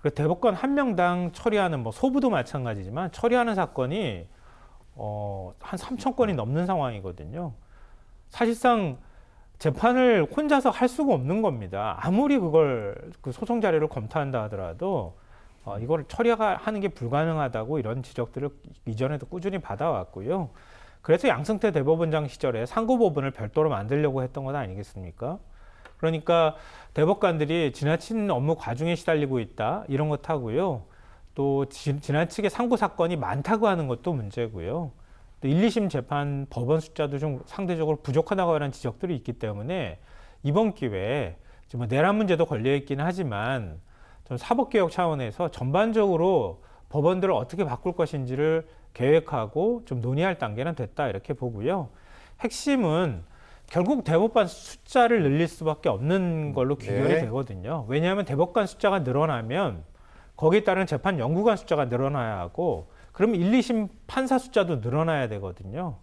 그 대법관 한 명당 처리하는 뭐 소부도 마찬가지지만 처리하는 사건이 어, 한 3천 건이 넘는 상황이거든요. 사실상 재판을 혼자서 할 수가 없는 겁니다. 아무리 그걸 그 소송 자료를 검토한다 하더라도 어, 이걸 처리하는 게 불가능하다고 이런 지적들을 이전에도 꾸준히 받아왔고요. 그래서 양승태 대법원장 시절에 상고법원을 별도로 만들려고 했던 것 아니겠습니까? 그러니까 대법관들이 지나친 업무 과중에 시달리고 있다 이런 것 하고요. 또 지, 지나치게 상고 사건이 많다고 하는 것도 문제고요. 또 1, 2심 재판 법원 숫자도 좀 상대적으로 부족하다고 하는 지적들이 있기 때문에 이번 기회에 지금 뭐 내란 문제도 걸려 있기는 하지만 좀 사법 개혁 차원에서 전반적으로 법원들을 어떻게 바꿀 것인지를 계획하고 좀 논의할 단계는 됐다 이렇게 보고요. 핵심은 결국 대법관 숫자를 늘릴 수밖에 없는 걸로 귀결이 네. 되거든요. 왜냐하면 대법관 숫자가 늘어나면 거기에 따른 재판 연구관 숫자가 늘어나야 하고 그럼 1, 2심 판사 숫자도 늘어나야 되거든요.